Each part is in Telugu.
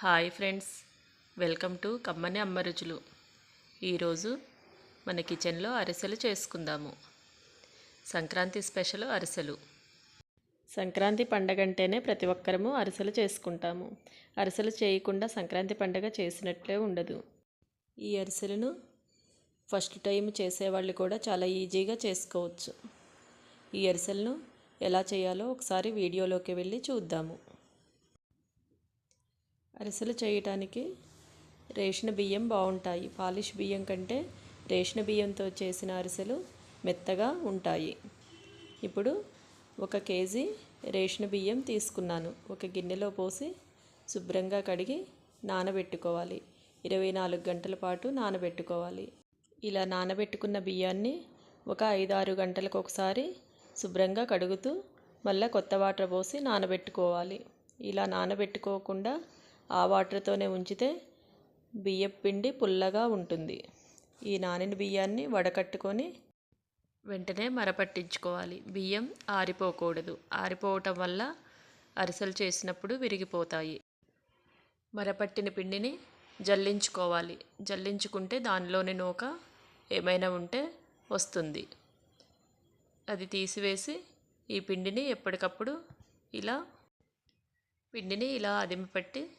హాయ్ ఫ్రెండ్స్ వెల్కమ్ టు కమ్మని అమ్మ రుచులు. ఈరోజు మన కిచెన్లో అరిసెలు చేసుకుందాము. సంక్రాంతి స్పెషల్ అరిసెలు. సంక్రాంతి పండగ అంటేనే ప్రతి ఒక్కరము అరిసెలు చేసుకుంటాము. అరిసెలు చేయకుండా సంక్రాంతి పండగ చేసినట్లే ఉండదు. ఈ అరిసెలను ఫస్ట్ టైం చేసేవాళ్ళు కూడా చాలా ఈజీగా చేసుకోవచ్చు. ఈ అరిసెలను ఎలా చేయాలో ఒకసారి వీడియోలోకి వెళ్ళి చూద్దాము. అరిసెలు చేయటానికి రేషన్ బియ్యం బాగుంటాయి. పాలిష్ బియ్యం కంటే రేషన్ బియ్యంతో చేసిన అరిసెలు మెత్తగా ఉంటాయి. ఇప్పుడు ఒక కేజీ రేషన్ బియ్యం తీసుకున్నాను. ఒక గిన్నెలో పోసి శుభ్రంగా కడిగి నానబెట్టుకోవాలి. ఇరవై నాలుగు గంటల పాటు నానబెట్టుకోవాలి. ఇలా నానబెట్టుకున్న బియ్యాన్ని ఒక ఐదు ఆరు గంటలకు ఒకసారి శుభ్రంగా కడుగుతూ మళ్ళీ కొత్త వాటర్ పోసి నానబెట్టుకోవాలి. ఇలా నానబెట్టుకోకుండా ఆ వాటర్తోనే ఉంచితే బియ్యం పిండి పుల్లగా ఉంటుంది. ఈ నానిన బియ్యాన్ని వడకట్టుకొని వెంటనే మరపట్టించుకోవాలి. బియ్యం ఆరిపోకూడదు. ఆరిపోవటం వల్ల అరిసెలు చేసినప్పుడు విరిగిపోతాయి. మరపట్టిన పిండిని జల్లించుకోవాలి. జల్లించుకుంటే దానిలోని నూక ఏమైనా ఉంటే వస్తుంది. అది తీసివేసి ఈ పిండిని ఎప్పటికప్పుడు ఇలా పిండిని ఇలా అదిమిపెట్టి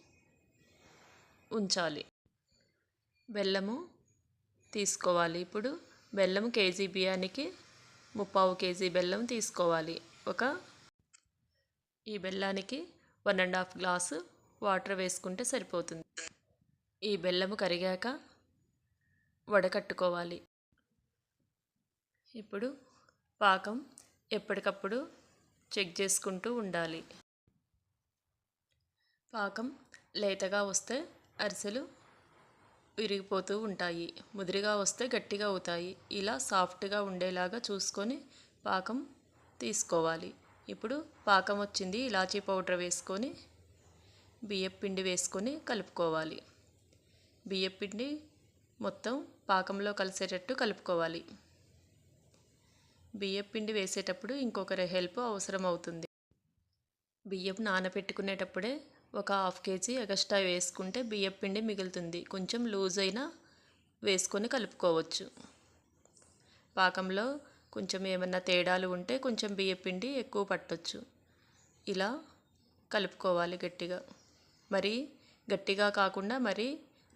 ఉంచాలి. బెల్లము తీసుకోవాలి. ఇప్పుడు బెల్లం కేజీ బియ్యానికి ముప్పావు కేజీ బెల్లం తీసుకోవాలి. ఒక ఈ బెల్లానికి one and half glass water వేసుకుంటే సరిపోతుంది. ఈ బెల్లము కరిగాక వడకట్టుకోవాలి. ఇప్పుడు పాకం ఎప్పటికప్పుడు చెక్ చేసుకుంటూ ఉండాలి. పాకం లేతగా వస్తే అరిసెలు విరిగిపోతూ ఉంటాయి. ముదిరిగా వస్తే గట్టిగా అవుతాయి. ఇలా సాఫ్ట్గా ఉండేలాగా చూసుకొని పాకం తీసుకోవాలి. ఇప్పుడు పాకం వచ్చింది. ఇలాచీ పౌడర్ వేసుకొని బియ్యపిండి వేసుకొని కలుపుకోవాలి. బియ్యపిండి మొత్తం పాకంలో కలిసేటట్టు కలుపుకోవాలి. బియ్యపిండి వేసేటప్పుడు ఇంకొకరి హెల్ప్ అవసరం అవుతుంది బియ్యం నానబెట్టుకునేటప్పుడే ఒక హాఫ్ కేజీ ఎగస్ట్రా వేసుకుంటే బియ్యం పిండి మిగులుతుంది. కొంచెం లూజ్ అయినా వేసుకొని కలుపుకోవచ్చు. పాకంలో కొంచెం ఏమన్నా తేడాలు ఉంటే కొంచెం బియ్యం పిండి ఎక్కువ పట్టొచ్చు. ఇలా కలుపుకోవాలి గట్టిగా. మరి గట్టిగా కాకుండా మరి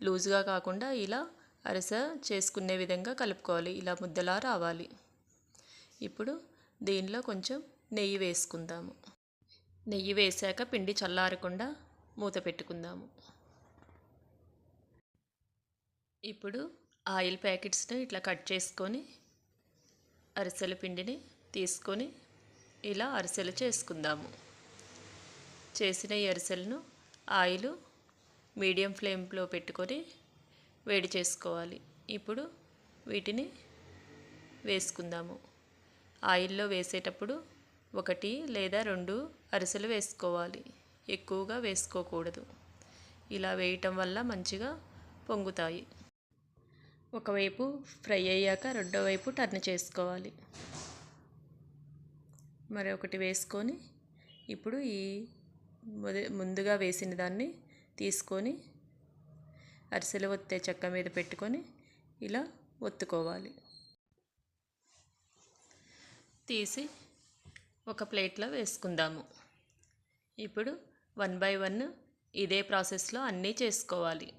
లూజ్గా కాకుండా ఇలా అరిసె చేసుకునే విధంగా కలుపుకోవాలి. ఇలా ముద్దలా రావాలి. ఇప్పుడు దీనిలో కొంచెం నెయ్యి వేసుకుందాము. నెయ్యి వేసాక పిండి చల్లారకుండా మూత పెట్టుకుందాము. ఇప్పుడు ఆయిల్ ప్యాకెట్స్ని ఇట్లా కట్ చేసుకొని అరిసెల పిండిని తీసుకొని ఇలా అరిసెలు చేసుకుందాము. చేసిన ఈ అరిసెలను ఆయిల్ మీడియం ఫ్లేమ్లో పెట్టుకొని వేడి చేసుకోవాలి. ఇప్పుడు వీటిని వేసుకుందాము. ఆయిల్లో వేసేటప్పుడు ఒకటి లేదా రెండు అరిసెలు వేసుకోవాలి. ఎక్కువగా వేసుకోకూడదు. ఇలా వేయటం వల్ల మంచిగా పొంగుతాయి. ఒకవైపు ఫ్రై అయ్యాక రెండో వైపు టర్న్ చేసుకోవాలి. మరొకటి వేసుకొని ఇప్పుడు ఈ ముందుగా వేసిన దాన్ని తీసుకొని అరిసెలు ఒత్తే చెక్క మీద పెట్టుకొని ఇలా ఒత్తుకోవాలి. తీసి ఒక ప్లేట్లో వేసుకుందాము. ఇప్పుడు వన్ బై వన్ ఇదే ప్రాసెస్లో అన్నీ చేసుకోవాలి.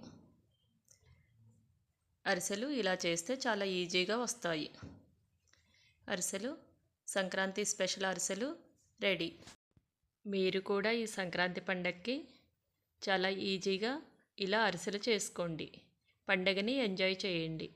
అరిసెలు ఇలా చేస్తే చాలా ఈజీగా వస్తాయి. అరిసెలు సంక్రాంతి స్పెషల్ అరిసెలు రెడీ. మీరు కూడా ఈ సంక్రాంతి పండగకి చాలా ఈజీగా ఇలా అరిసెలు చేసుకోండి. పండగని ఎంజాయ్ చేయండి.